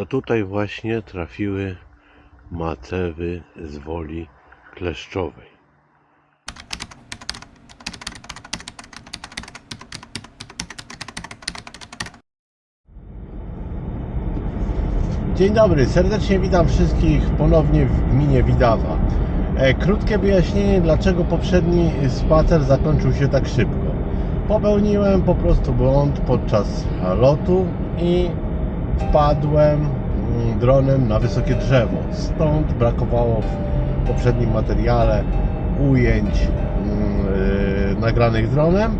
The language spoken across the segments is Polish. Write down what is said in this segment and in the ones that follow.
No tutaj właśnie trafiły macewy z woli kleszczowej. Dzień dobry, serdecznie witam wszystkich ponownie w gminie Widawa. E, krótkie wyjaśnienie, dlaczego poprzedni spacer zakończył się tak szybko. Popełniłem po prostu błąd podczas lotu i wpadłem dronem na wysokie drzewo. Stąd brakowało w poprzednim materiale ujęć mm, e, nagranych dronem.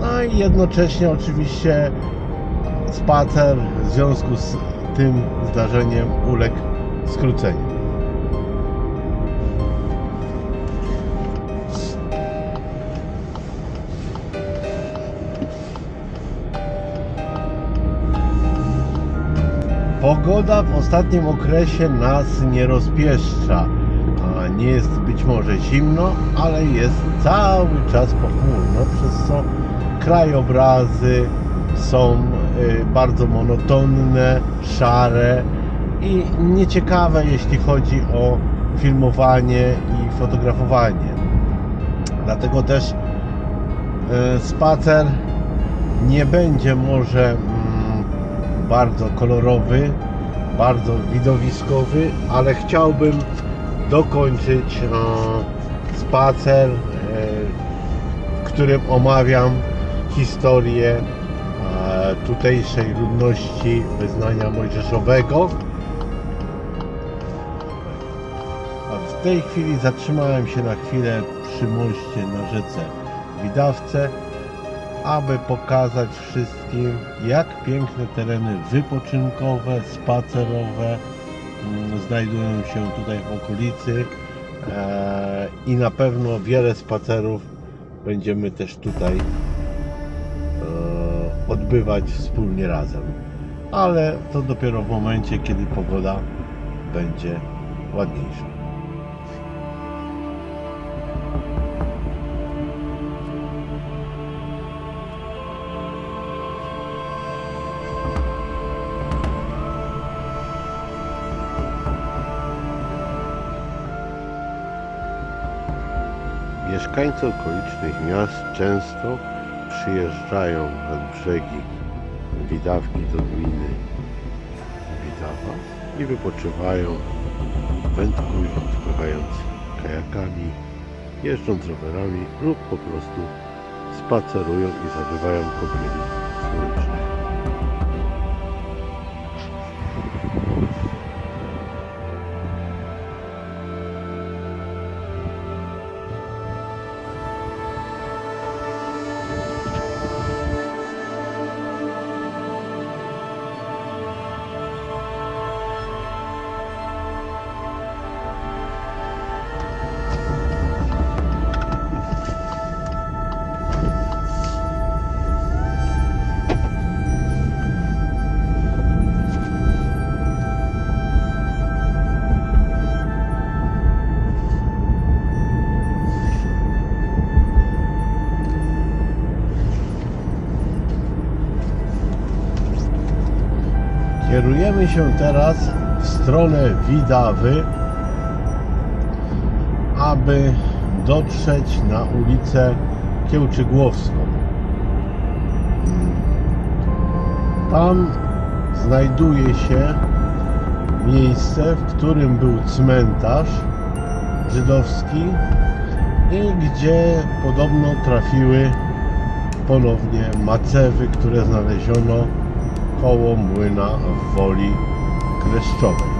No i jednocześnie oczywiście spacer w związku z tym zdarzeniem uległ skróceniu. Pogoda w ostatnim okresie nas nie rozpieszcza. Nie jest być może zimno, ale jest cały czas pochmurno, przez co krajobrazy są y, bardzo monotonne, szare i nieciekawe, jeśli chodzi o filmowanie i fotografowanie. Dlatego też y, spacer nie będzie może bardzo kolorowy, bardzo widowiskowy, ale chciałbym dokończyć spacer, e, w którym omawiam historię e, tutejszej ludności wyznania mojżeszowego. W tej chwili zatrzymałem się na chwilę przy moście na rzece Widawce, aby pokazać wszystkim, jak piękne tereny wypoczynkowe, spacerowe mm, znajdują się tutaj w okolicy e, i na pewno wiele spacerów będziemy też tutaj e, odbywać wspólnie razem. Ale to dopiero w momencie, kiedy pogoda będzie ładniejsza. Mieszkańcy okolicznych miast często przyjeżdżają nad brzegi Widawki do gminy Widawa i wypoczywają, wędkując, pływając kajakami, jeżdżąc rowerami lub po prostu spacerują i zabywają kąpieli Kierujemy się teraz w stronę Widawy, aby dotrzeć na ulicę Kiełczygłowską. Tam znajduje się miejsce, w którym był cmentarz żydowski i gdzie podobno trafiły ponownie macewy, które znaleziono koło młyna w woli kleszczowej.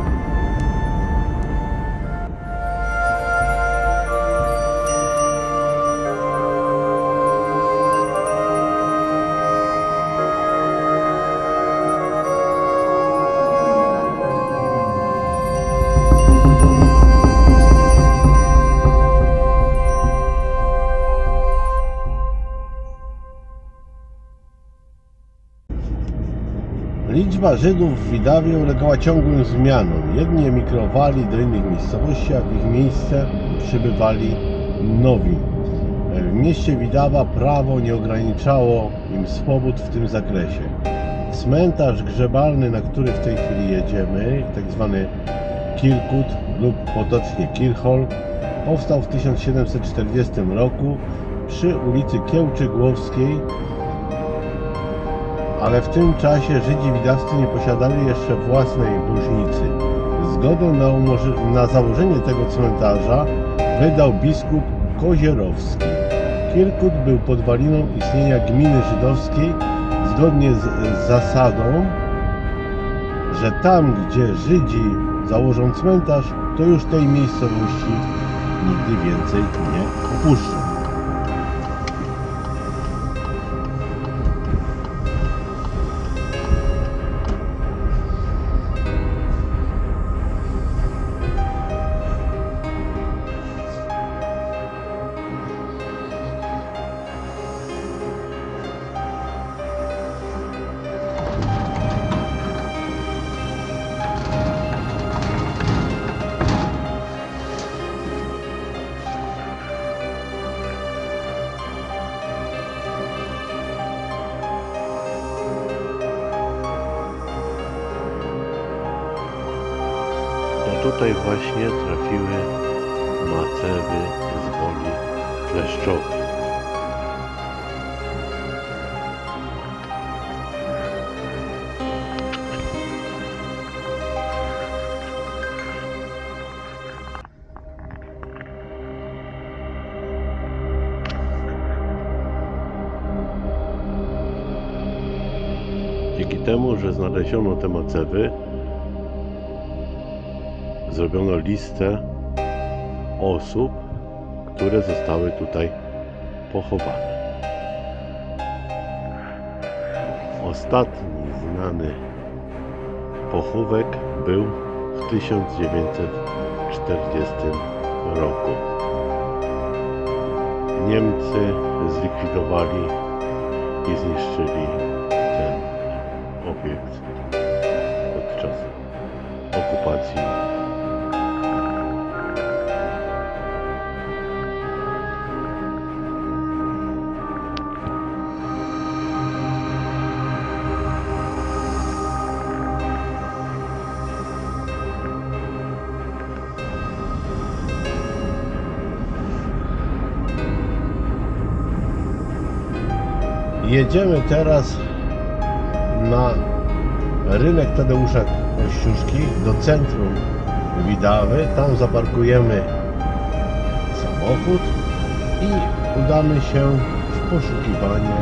Liczba Żydów w Widawie ulegała ciągłym zmianom. Jedni emigrowali do innych miejscowości, a w ich miejsce przybywali nowi. W mieście Widawa prawo nie ograniczało im swobód w tym zakresie. Cmentarz grzebalny, na który w tej chwili jedziemy, tak zwany Kirkut lub potocznie Kirchhol, powstał w 1740 roku przy ulicy Kiełczygłowskiej, ale w tym czasie Żydzi widawcy nie posiadali jeszcze własnej bożnicy. Zgodę na, na założenie tego cmentarza wydał biskup Kozierowski. Kirkut był podwaliną istnienia gminy żydowskiej zgodnie z, z zasadą, że tam, gdzie Żydzi założą cmentarz, to już tej miejscowości nigdy więcej nie opuszczą. Tutaj właśnie trafiły macewy z woli kleszczowej. Dzięki temu, że znaleziono te macewy, zrobiono listę osób, które zostały tutaj pochowane. Ostatni znany pochówek był w 1940 roku. Niemcy zlikwidowali i zniszczyli ten obiekt podczas okupacji Jedziemy teraz na rynek Tadeusza Kościuszki do centrum Widawy. Tam zaparkujemy samochód i udamy się w poszukiwanie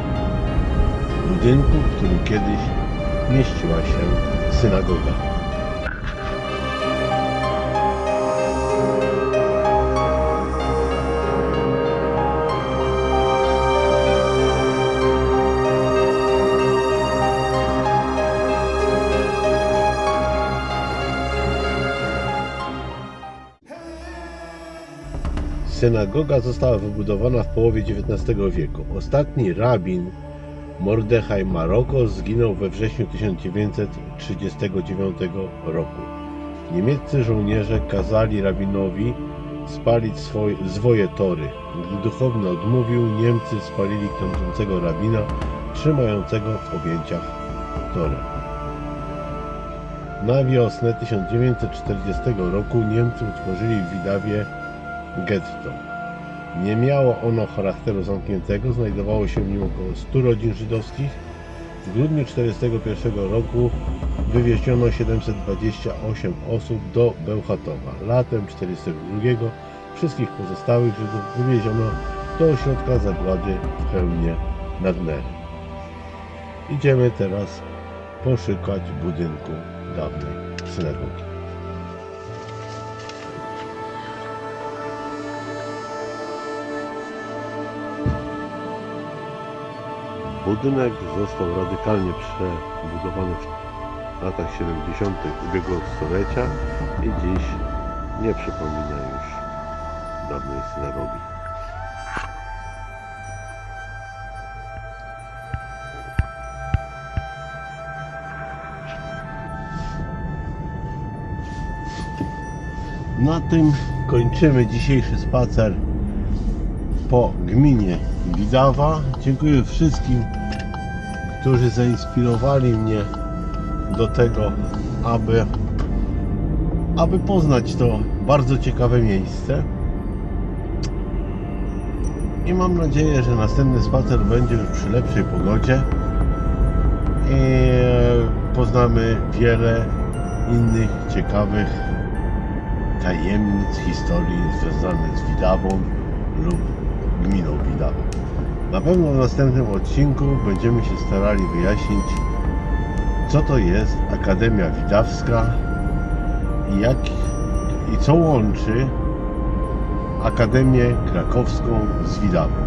budynku, w którym kiedyś mieściła się synagoga. Synagoga została wybudowana w połowie XIX wieku. Ostatni rabin Mordechaj Maroko zginął we wrześniu 1939 roku. Niemieccy żołnierze kazali rabinowi spalić swoje, zwoje tory. Gdy duchowny odmówił, Niemcy spalili krążącego rabina trzymającego w objęciach torę. Na wiosnę 1940 roku Niemcy utworzyli w Widawie getto. Nie miało ono charakteru zamkniętego, znajdowało się w nim około 100 rodzin żydowskich. W grudniu 1941 roku wywieziono 728 osób do Bełchatowa. Latem 1942 wszystkich pozostałych Żydów wywieziono do ośrodka zagłady w Chełmie nad Nerem. Idziemy teraz poszukać budynku dawnej synagogi. Budynek został radykalnie przebudowany w latach 70. ubiegłego stulecia i dziś nie przypomina już dawnej synagogi. Na tym kończymy dzisiejszy spacer po gminie Widawa. Dziękuję wszystkim, którzy zainspirowali mnie do tego, aby, aby poznać to bardzo ciekawe miejsce. I mam nadzieję, że następny spacer będzie już przy lepszej pogodzie. I poznamy wiele innych ciekawych tajemnic historii związanych z Widawą lub gminą Widawą. Na pewno w następnym odcinku będziemy się starali wyjaśnić, co to jest Akademia Widawska i, jak, i co łączy Akademię Krakowską z Widawą.